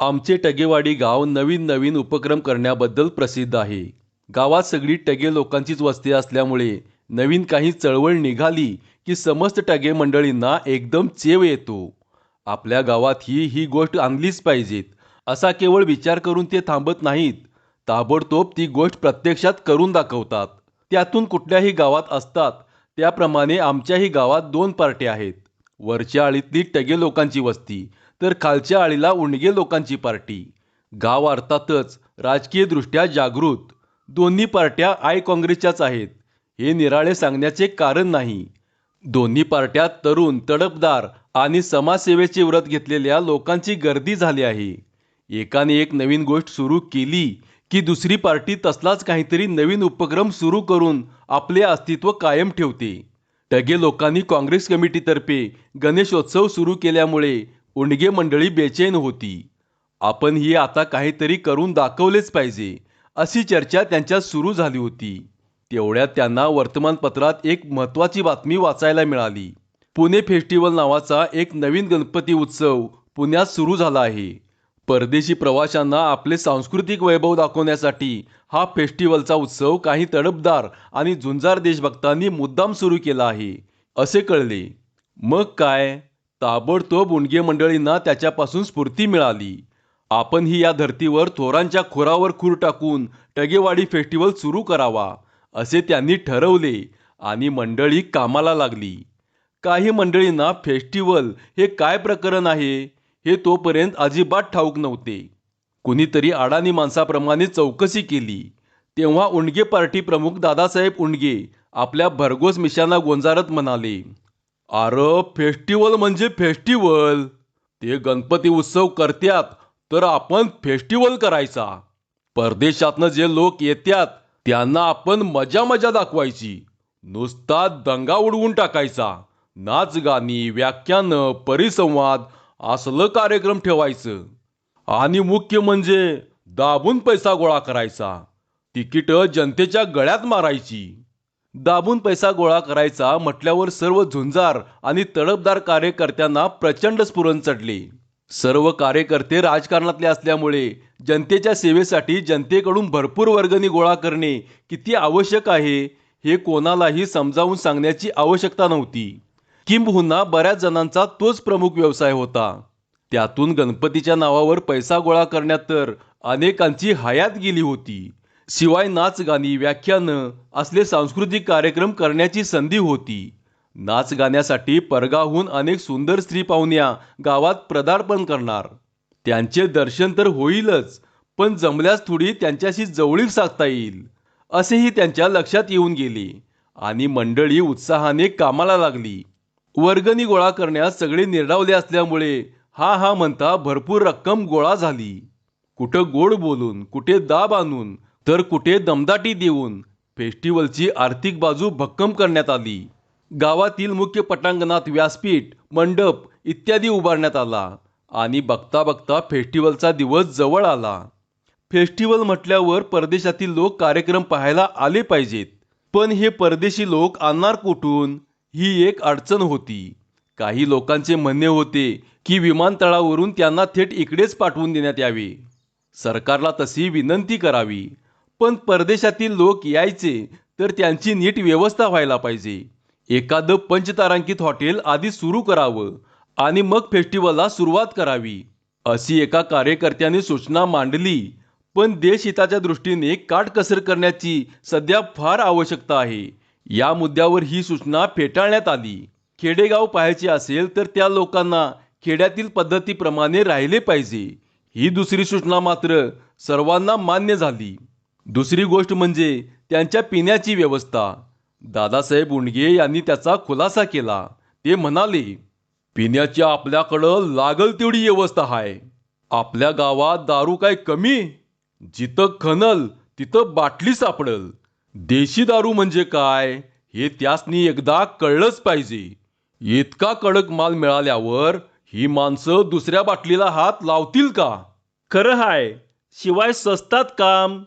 आमचे टगेवाडी गाव नवीन नवीन उपक्रम करण्याबद्दल प्रसिद्ध आहे. गावात सगळी टगे लोकांचीच वस्ती असल्यामुळे नवीन काही चळवळ निघाली की समस्त टगे मंडळींना एकदम चेव येतो. आपल्या गावात ही ही गोष्ट आणलीच पाहिजेत. असा केवळ विचार करून ते थांबत नाहीत. ताबडतोब ती गोष्ट प्रत्यक्षात करून दाखवतात. त्यातून कुठल्याही गावात असतात. त्याप्रमाणे आमच्याही गावात दोन पार्ट्या आहेत. वरच्या आळीतली टगे लोकांची वस्ती तर खालच्या आळीला उंडगे लोकांची पार्टी. गाव अर्थातच राजकीयदृष्ट्या जागृत. दोन्ही पार्ट्या आय काँग्रेसच्याच आहेत. हे निराळे सांगण्याचे कारण नाही. दोन्ही पार्ट्या तरुण तडपदार आणि समाजसेवेचे व्रत घेतलेल्या लोकांची गर्दी झाली आहे. एकाने एक नवीन गोष्ट सुरू केली की दुसरी पार्टी तसलाच काहीतरी नवीन उपक्रम सुरू करून आपले अस्तित्व कायम ठेवते. टगे लोकांनी काँग्रेस कमिटीतर्फे गणेशोत्सव सुरू केल्यामुळे उंडगे मंडळी बेचैन होती. आपण ही आता काहीतरी करून दाखवलेच पाहिजे अशी चर्चा त्यांच्यात सुरू झाली होती. तेवढ्यात त्यांना वर्तमानपत्रात एक महत्त्वाची बातमी वाचायला मिळाली. पुणे फेस्टिवल नावाचा एक नवीन गणपती उत्सव पुण्यात सुरू झाला आहे. परदेशी प्रवाशांना आपले सांस्कृतिक वैभव दाखवण्यासाठी हा फेस्टिवलचा उत्सव काही तडफदार आणि झुंजार देशभक्तांनी मुद्दाम सुरू केला आहे. असे कळले. मग काय? ताबडतोब उंडगे मंडळींना त्याच्यापासून स्फूर्ती मिळाली. आपण ही या धर्तीवर थोरांच्या खोरावर खूर टाकून टगेवाडी फेस्टिवल सुरू करावा असे त्यांनी ठरवले आणि मंडळी कामाला लागली. काही मंडळींना फेस्टिवल हे काय प्रकरण आहे? हे तोपर्यंत अजिबात ठाऊक नव्हते. कुणीतरी अडाणी माणसाप्रमाणे चौकशी केली. तेव्हा उंडगे पार्टी प्रमुख दादासाहेब उंडगे आपल्या भरघोस मिशांना गोंजारत म्हणाले अरे फेस्टिवल म्हणजे फेस्टिवल. ते गणपती उत्सव करत्यात तर आपण फेस्टिवल करायचा. परदेशातनं जे लोक येत्यात त्यांना आपण मजा मजा दाखवायची. नुसता दंगा उडवून टाकायचा. नाच गाणी व्याख्यानं परिसंवाद असलं कार्यक्रम ठेवायचं. आणि मुख्य म्हणजे दाबून पैसा गोळा करायचा. तिकीट जनतेच्या गळ्यात मारायची. दाबून पैसा गोळा करायचा म्हटल्यावर सर्व झुंजार आणि तडपदार कार्यकर्त्यांना प्रचंड स्फुरण चढले. सर्व कार्यकर्ते राजकारणातले असल्यामुळे जनतेच्या सेवेसाठी जनतेकडून भरपूर वर्गणी गोळा करणे किती आवश्यक आहे हे कोणालाही समजावून सांगण्याची आवश्यकता नव्हती. किंबहुना बऱ्याच जणांचा तोच प्रमुख व्यवसाय होता. त्यातून गणपतीच्या नावावर पैसा गोळा करण्यात तर अनेकांची हयात गेली होती. शिवाय नाच गाणी व्याख्यानं असले सांस्कृतिक कार्यक्रम करण्याची संधी होती. नाच गाण्यासाठी परगाहून अनेक सुंदर स्त्री पाहुण्या गावात पदार्पण करणार. त्यांचे दर्शन तर होईलच पण जमल्यास थोडी त्यांच्याशी जवळीक साधता येईल असेही त्यांच्या लक्षात येऊन गेले आणि मंडळी उत्साहाने कामाला लागली. वर्गणी गोळा करण्यास सगळे निर्डावले असल्यामुळे हा हा म्हणता भरपूर रक्कम गोळा झाली. कुठं गोड बोलून कुठे दाब आणून तर कुठे दमदाटी देऊन फेस्टिवलची आर्थिक बाजू भक्कम करण्यात आली. गावातील मुख्य पटांगणात व्यासपीठ मंडप इत्यादी उभारण्यात आला आणि बघता बघता फेस्टिवलचा दिवस जवळ आला. फेस्टिवल म्हटल्यावर परदेशातील लोक कार्यक्रम पाहायला आले पाहिजेत. पण हे परदेशी लोक आणणार कुठून? ही एक अडचण होती. काही लोकांचे म्हणणे होते की विमानतळावरून त्यांना थेट इकडेच पाठवून देण्यात यावे. सरकारला तशी विनंती करावी. पण परदेशातील लोक यायचे तर त्यांची नीट व्यवस्था व्हायला पाहिजे. एखादं पंचतारांकित हॉटेल आधी सुरू करावं आणि मग फेस्टिवलला सुरुवात करावी. अशी एका कार्यकर्त्याने सूचना मांडली पण देशहिताच्या दृष्टीने काटकसर करण्याची सध्या फार आवश्यकता आहे. या मुद्द्यावर ही सूचना फेटाळण्यात आली. खेडेगाव पाहायचे असेल तर त्या लोकांना खेड्यातील पद्धतीप्रमाणे राहिले पाहिजे. ही दुसरी सूचना मात्र सर्वांना मान्य झाली. दुसरी गोष्ट म्हणजे त्यांच्या पिण्याची व्यवस्था. दादासाहेब उंडगे यांनी त्याचा खुलासा केला. ते म्हणाले पिण्याची आपल्याकडं लागल तेवढी व्यवस्था आहे आपल्या गावात दारू काय कमी? जिथं खनल तिथं बाटली सापडल. देशी दारू म्हणजे काय हे त्यासनी एकदा कळलंच पाहिजे. इतका कडक माल मिळाल्यावर ही माणसं दुसऱ्या बाटलीला हात लावतील का? खरं हाय शिवाय स्वस्तात काम.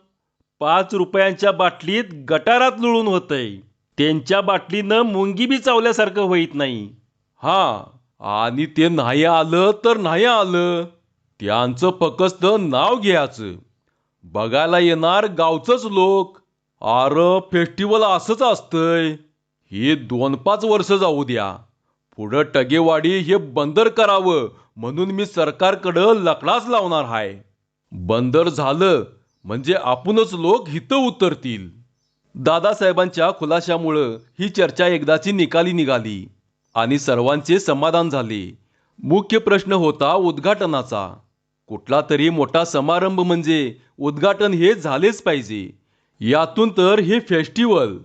पाच रुपयांच्या बाटलीत गटारात लुळून होतंय. त्यांच्या बाटलीनं मुंगी बी चावल्यासारखं होईत नाही. हा आणि ते नाही आलं तर नाही आलं. त्यांचं फकस्त नाव घ्यायचं. बघायला येणार गावचंच लोक. अर फेस्टिवल असंच असतंय. हे दोन पाच वर्ष जाऊ द्या. पुढं टगेवाडी हे बंदर करावं म्हणून मी सरकारकडं लकडाच लावणार आहे बंदर झालं म्हणजे आपणच लोक हिथं उतरतील. दादासाहेबांच्या खुलाशामुळं ही चर्चा एकदाची निकाली निघाली आणि सर्वांचे समाधान झाले. मुख्य प्रश्न होता उद्घाटनाचा. कुठला तरी मोठा समारंभ म्हणजे उद्घाटन हे झालेच पाहिजे. यातून तर हे फेस्टिवल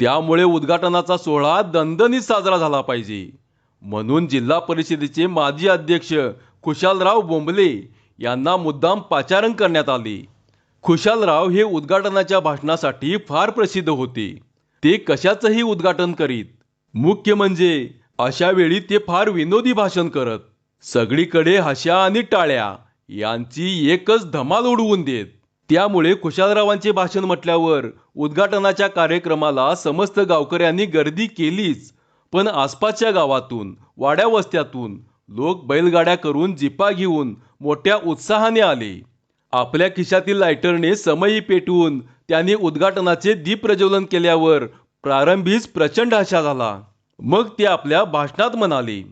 त्यामुळे उद्घाटनाचा सोहळा दणदणीत साजरा झाला पाहिजे. म्हणून जिल्हा परिषदेचे माजी अध्यक्ष खुशालराव बोंबले यांना मुद्दाम पाचारण करण्यात आले. खुशालराव हे उद्घाटनाच्या भाषणासाठी फार प्रसिद्ध होते. ते कशाचंही उद्घाटन करीत. मुख्य म्हणजे अशा वेळी ते फार विनोदी भाषण करत. सगळीकडे हशा आणि टाळ्या यांची एकच धमाल उडवून देत. त्यामुळे खुशालरावांचे भाषण म्हटल्यावर उद्घाटनाच्या कार्यक्रमाला समस्त गावकऱ्यांनी गर्दी केलीच. पण आसपासच्या गावातून वाड्या वस्त्यातून लोक बैलगाड्या करून जिपा घेऊन मोठ्या उत्साहाने आले. आपल्या खिशातील लायटरने समयी पेटवून त्यांनी उद्घाटनाचे दीप प्रज्वलन केल्यावर प्रारंभीच प्रचंड आशा झाला. मग ते आपल्या भाषणात म्हणाले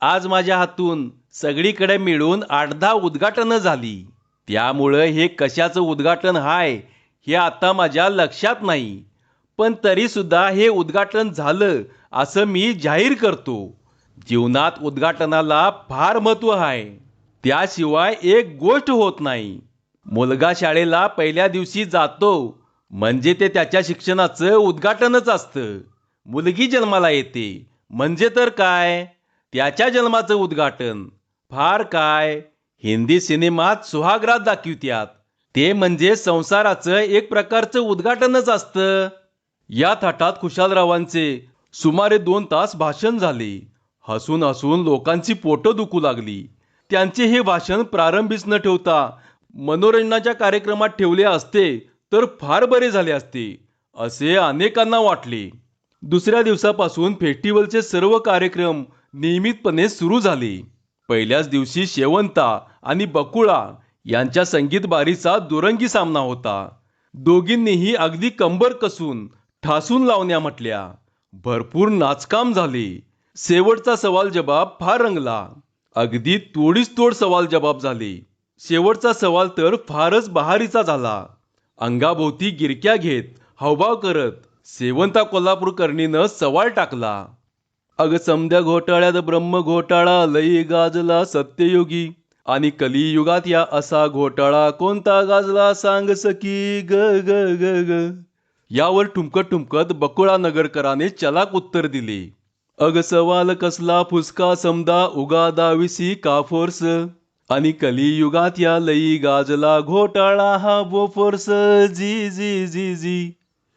आज माझ्या हातून सगळीकडे मिळून आठ दहा उद्घाटनं झाली. त्यामुळं हे कशाचं उद्घाटन हाय हे आता माझ्या लक्षात नाही. पण तरीसुद्धा हे उद्घाटन झालं असं मी जाहीर करतो. जीवनात उद्घाटनाला फार महत्त्व आहे त्याशिवाय एक गोष्ट होत नाही. मुलगा शाळेला पहिल्या दिवशी जातो म्हणजे ते त्याच्या शिक्षणाचं उद्घाटनच असतं. मुलगी जन्माला येते म्हणजे तर काय? त्याच्या जन्माचं उद्घाटन. फार काय? हिंदी सिनेमात सुहागरात दाखवित्यात. ते म्हणजे संसाराचं एक प्रकारचं उद्घाटनच असतं. या थाटात खुशालरावांचे सुमारे दोन तास भाषण झाले. हसून हसून लोकांची पोटं दुखू लागली. त्यांचे हे भाषण प्रारंभीच न ठेवता मनोरंजनाच्या कार्यक्रमात ठेवले असते तर फार बरे झाले असते असे अनेकांना वाटले. दुसऱ्या दिवसापासून फेस्टिवलचे सर्व कार्यक्रम नियमितपणे सुरू झाले. पहिल्याच दिवशी शेवंता आणि बकुळा यांच्या संगीत बारीचा दुरंगी सामना होता. दोघींनीही अगदी कंबर कसून ठासून लावण्या म्हटल्या. भरपूर नाचकाम झाले. शेवटचा सवाल जबाब फार रंगला. अगदी तोडीस तोड सवाल जबाब झाले. शेवटचा सवाल तर फारच बहारीचा झाला. अंगाभोवती गिरक्या घेत हावभाव करत सेवंता कोल्हापूरकर्णीनं सवाल टाकला. अग समध्या घोटाळ्यात ब्रह्म घोटाळा लई गाजला सत्ययोगी. आणि कलियुगात या असा घोटाळा कोणता गाजला सांग सकी ग ग ग ग. यावर ठुमकत ठुमकत बकुळा नगरकराने चलाक उत्तर दिले. अग सवाल कसला फुसका समदा उगा दाविसी का फोर्स? आणि कलियुगात या लई गाजला घोटाळा हा बोफोर्स जी जी जी जी.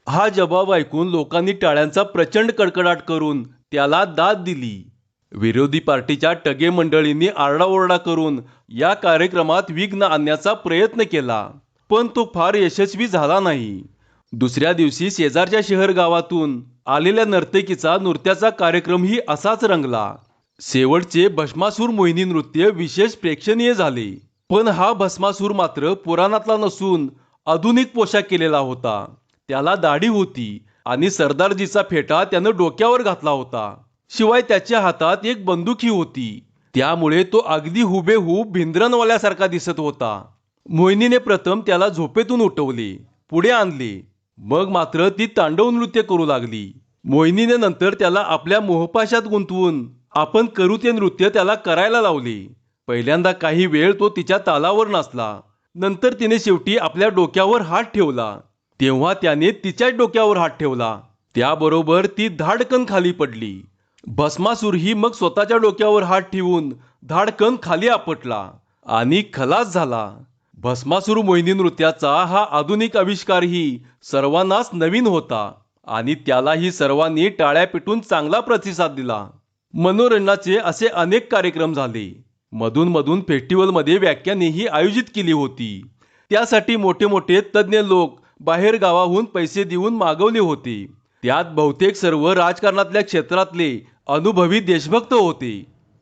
हा जबाब ऐकून लोकांनी टाळ्यांचा प्रचंड कडकडाट करून त्याला दाद दिली. विरोधी पार्टीच्या टगे मंडळींनी आरडाओरडा करून या कार्यक्रमात विघ्न आणण्याचा प्रयत्न केला. पण तो फार यशस्वी झाला नाही. दुसऱ्या दिवशी शेजारच्या शहर गावातून आलेल्या नर्तकीचा नृत्याचा कार्यक्रमही असाच रंगला. शेवटचे भस्मासूर मोहिनी नृत्य विशेष प्रेक्षणीय झाले. पण हा भस्मासूर मात्र पुराणातला नसून आधुनिक पोशाख केलेला होता. त्याला दाढी होती आणि सरदारजीचा फेटा त्यानं डोक्यावर घातला होता. शिवाय त्याच्या हातात एक बंदुकी होती. त्यामुळे तो अगदी हुबेहूब भिंद्रनवाल्यासारखा दिसत होता. मोहिनीने प्रथम त्याला झोपेतून उठवले पुढे आणले. मग मात्र ती तांडव नृत्य करू लागली. मोहिनीने नंतर त्याला आपल्या मोहपाशात गुंतवून आपण करू ते नृत्य त्याला करायला लावले. पहिल्यांदा काही वेळ तो तिच्या तालावर नसला नंतर तिने शेवटी आपल्या डोक्यावर हात ठेवला. तेव्हा त्याने तिच्याच डोक्यावर हात ठेवला. त्याबरोबर ती धाडकन खाली पडली. भस्मासूर ही मग स्वतःच्या डोक्यावर हात ठेवून धाडकन खाली आपटला आणि खलास झाला. भस्मासूर मोहिनी नृत्याचा हा आधुनिक आविष्कारही सर्वांनाच नवीन होता आणि त्यालाही सर्वांनी टाळ्या पिटून चांगला प्रतिसाद दिला. मनोरंजनाचे असे अनेक कार्यक्रम झाले. मधून मधून फेस्टिवलमध्ये व्याख्यानेही आयोजित केली होती. त्यासाठी मोठे मोठे तज्ज्ञ लोक बाहेर गावाहून पैसे देऊन मागवले होते. त्यात बहुतेक सर्व राजकारणातल्या क्षेत्रातले अनुभवी देशभक्त होते.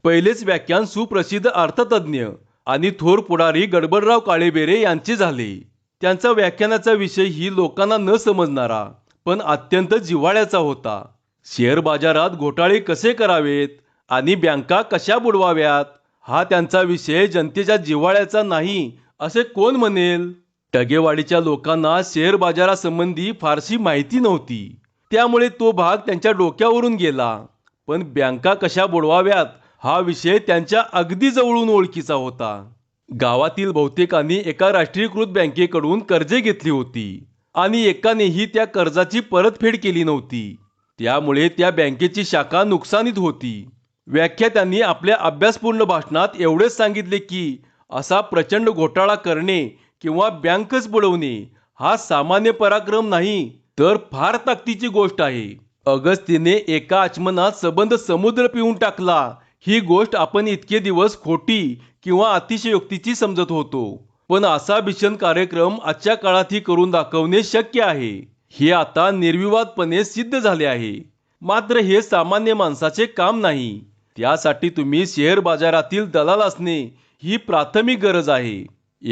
पहिलेच व्याख्यान सुप्रसिद्ध अर्थतज्ज्ञ आणि थोर पुढारी गडबडराव काळेबेरे यांचे झाले. त्यांचा व्याख्यानाचा विषय ही लोकांना न समजणारा पण अत्यंत जिव्हाळ्याचा होता. शेअर बाजारात घोटाळे कसे करावेत आणि बँका कशा बुडवाव्यात हा त्यांचा विषय जनतेच्या जिव्हाळ्याचा नाही असे कोण म्हणेल? टगेवाडीच्या लोकांना शेअर बाजारासंबंधी फारशी माहिती नव्हती. त्यामुळे तो भाग त्यांच्या डोक्यावरून गेला. पण बँका कशा बुडवाव्यात हा विषय त्यांच्या अगदी जवळून ओळखीचा होता. गावातील बहुतेकांनी एका राष्ट्रीयकृत बँकेकडून कर्जे घेतली होती आणि एकानेही त्या कर्जाची परतफेड केली नव्हती. त्यामुळे त्या बँकेची शाखा नुकसानीत होती. व्याख्यात्यांनी आपल्या अभ्यासपूर्ण भाषणात एवढेच सांगितले की असा प्रचंड घोटाळा करणे किंवा बँकच बुडवणे हा सामान्य पराक्रम नाही तर फार ताकदीची गोष्ट आहे. अगस्तीने एका आचमनात सबंध समुद्र पिऊन टाकला. ही गोष्ट आपण इतके दिवस खोटी किंवा अतिशयोक्तीची समजत होतो. पण असा भीषण कार्यक्रम आजच्या काळातही करून दाखवणे शक्य आहे. हे आता निर्विवादपणे सिद्ध झाले आहे. मात्र हे सामान्य माणसाचे काम नाही. त्यासाठी तुम्ही शेअर बाजारातील दलाल असणे ही प्राथमिक गरज आहे.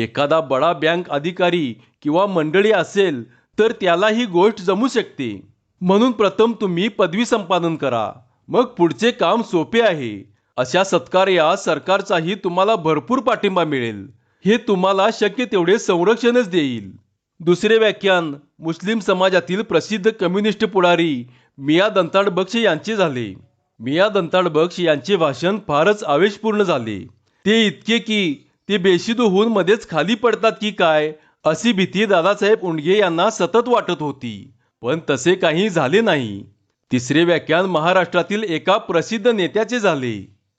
एखादा बडा बँक अधिकारी किंवा मंडळी असेल तर त्याला ही गोष्ट जमू शकते. म्हणून प्रथम तुम्ही पदवी संपादन करा. मग पुढचे काम सोपे आहे. अशा सत्कार्यात सरकारचाही तुम्हाला भरपूर पाठिंबा मिळेल. हे तुम्हाला शक्य तेवढे संरक्षणच देईल. दुसरे व्याख्यान मुस्लिम समाजातील प्रसिद्ध कम्युनिस्ट पुढारी मिया दंताड बक्ष यांचे झाले. मिया दंताड बक्ष यांचे भाषण फारच आवेशपूर्ण झाले. ते इतके की ते बेशिदू होऊन मध्येच खाली पडतात की काय अशी भीती दादासाहेब उंडगे यांना सतत वाटत होती. पण तसे काही झाले नाही. तिसरे व्याख्यान महाराष्ट्रातील एका प्रसिद्ध नेत्याचे झाले.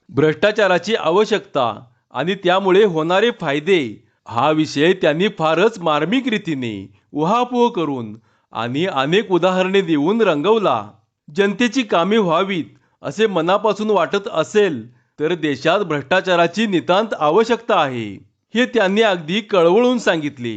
भ्रष्टाचाराची आवश्यकता आणि त्यामुळे होणारे फायदे हा विषय त्यांनी फारच मार्मिक रीतीने उहापोह करून आणि अनेक उदाहरणे देऊन रंगवला. जनतेची कामे व्हावीत असे मनापासून वाटत असेल तर देशात भ्रष्टाचाराची नितांत आवश्यकता आहे हे त्यांनी अगदी कळवळून सांगितले.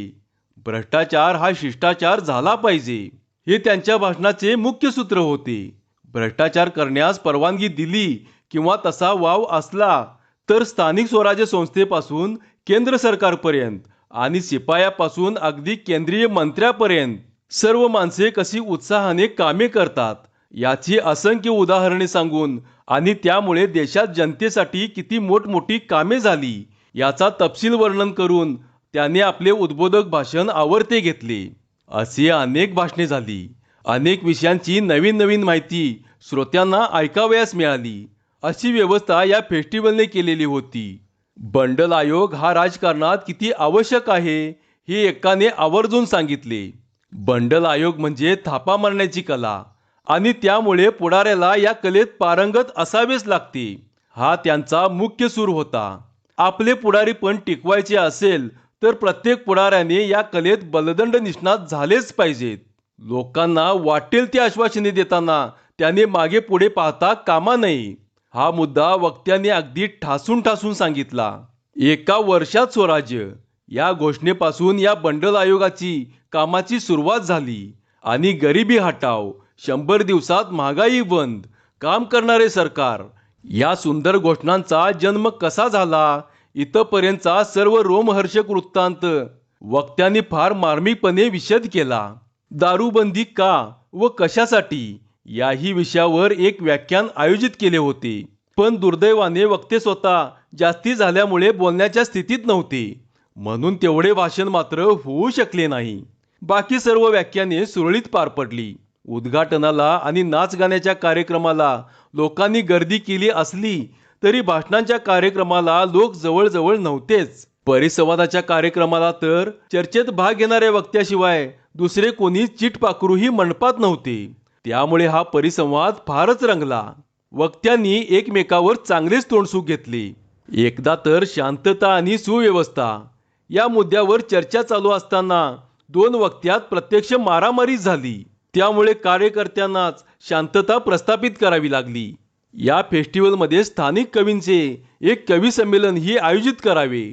भ्रष्टाचार हा शिष्टाचार झाला पाहिजे. हे त्यांच्या भाषणाचे मुख्य सूत्र होते. भ्रष्टाचार करण्यास परवानगी दिली किंवा तसा वाव असला तर स्थानिक स्वराज्य संस्थेपासून केंद्र सरकारपर्यंत आणि शिपायापासून अगदी केंद्रीय मंत्र्यापर्यंत सर्व माणसे कशी उत्साहाने कामे करतात याची असंख्य उदाहरणे सांगून आणि त्यामुळे देशात जनतेसाठी किती मोठमोठी कामे झाली याचा तपशील वर्णन करून त्याने आपले उद्बोधक भाषण आवर्ते घेतले. अशी अनेक भाषणे झाली. अनेक विषयांची नवीन नवीन माहिती श्रोत्यांना ऐकावयास मिळाली. अशी व्यवस्था या फेस्टिवलने केलेली होती. बंडल आयोग हा राजकारणात किती आवश्यक आहे हे एकाने आवर्जून सांगितले. बंडल आयोग म्हणजे थापा मारण्याची कला आणि त्यामुळे पुढाऱ्याला या कलेत पारंगत असावेच लागते. हा त्यांचा मुख्य सूर होता. आपले पुढारी पण टिकवायचे असेल तर प्रत्येक पुढाऱ्याने या कलेत बलदंड निष्णात झालेच पाहिजेत. लोकांना वाटेल ती आश्वासने देताना त्याने मागे पुढे पाहता कामा नये. हा मुद्दा वक्त्याने अगदी ठासून ठासून सांगितला. एका वर्षात स्वराज्य. या घोषणेपासून या बंडल आयोगाची कामाची सुरुवात झाली. आणि गरिबी हटाव शंभर दिवसात महागाई बंद काम करणारे सरकार. या सुंदर घोषणांचा जन्म कसा झाला? इथपर्यंतचा सर्व रोमहर्षक वृत्तांत. वक्त्यांनी फार मार्मिकपणे विशद केला. दारूबंदी का व कशासाठी? याही विषयावर एक व्याख्यान आयोजित केले होते. पण दुर्दैवाने वक्ते स्वतः जास्ती झाल्यामुळे बोलण्याच्या स्थितीत नव्हते. म्हणून तेवढे भाषण मात्र होऊ शकले नाही. बाकी सर्व व्याख्याने सुरळीत पार पडली. उद्घाटनाला आणि नाचगाण्याच्या कार्यक्रमाला लोकांनी गर्दी केली असली तरी भाषणांच्या कार्यक्रमाला लोक जवळजवळ नव्हतेच. परिसंवादाच्या कार्यक्रमाला तर चर्चेत भाग घेणाऱ्या वक्त्याशिवाय दुसरे कोणी चिटपाखरूही मंडपात नव्हते. त्यामुळे हा परिसंवाद फारच रंगला. वक्त्यांनी एकमेकावर चांगलेच तोंडसूक घेतले. एकदा तर शांतता आणि सुव्यवस्था. या मुद्द्यावर चर्चा चालू असताना दोन वक्त्यात प्रत्यक्ष मारामारी झाली. त्यामुळे कार्यकर्त्यांनाच शांतता प्रस्थापित करावी लागली. या फेस्टिवलमध्ये स्थानिक कवींचे एक कवी संमेलन ही आयोजित करावे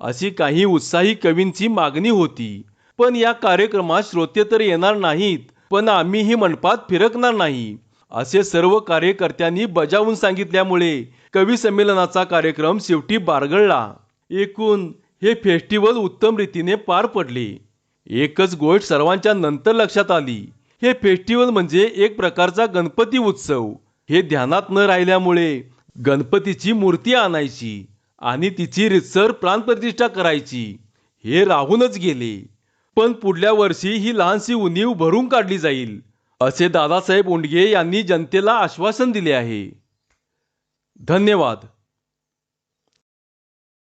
अशी काही उत्साही कवींची मागणी होती. पण या कार्यक्रमात श्रोते तर येणार नाहीत पण आम्हीही मंडपात फिरकणार नाही असे सर्व कार्यकर्त्यांनी बजावून सांगितल्यामुळे कवी संमेलनाचा कार्यक्रम शेवटी बारगळला. एकूण हे फेस्टिवल उत्तम रीतीने पार पडले. एकच गोष्ट सर्वांच्या नंतर लक्षात आली हे फेस्टिवल म्हणजे एक प्रकारचा गणपती उत्सव हे ध्यानात न राहिल्यामुळे गणपतीची मूर्ती आणायची आणि तिची रितसर प्राणप्रतिष्ठा करायची हे राहूनच गेले. पण पुढल्या वर्षी ही लहानशी उणीव भरून काढली जाईल असे दादासाहेब उंडगे यांनी जनतेला आश्वासन दिले आहे. धन्यवाद.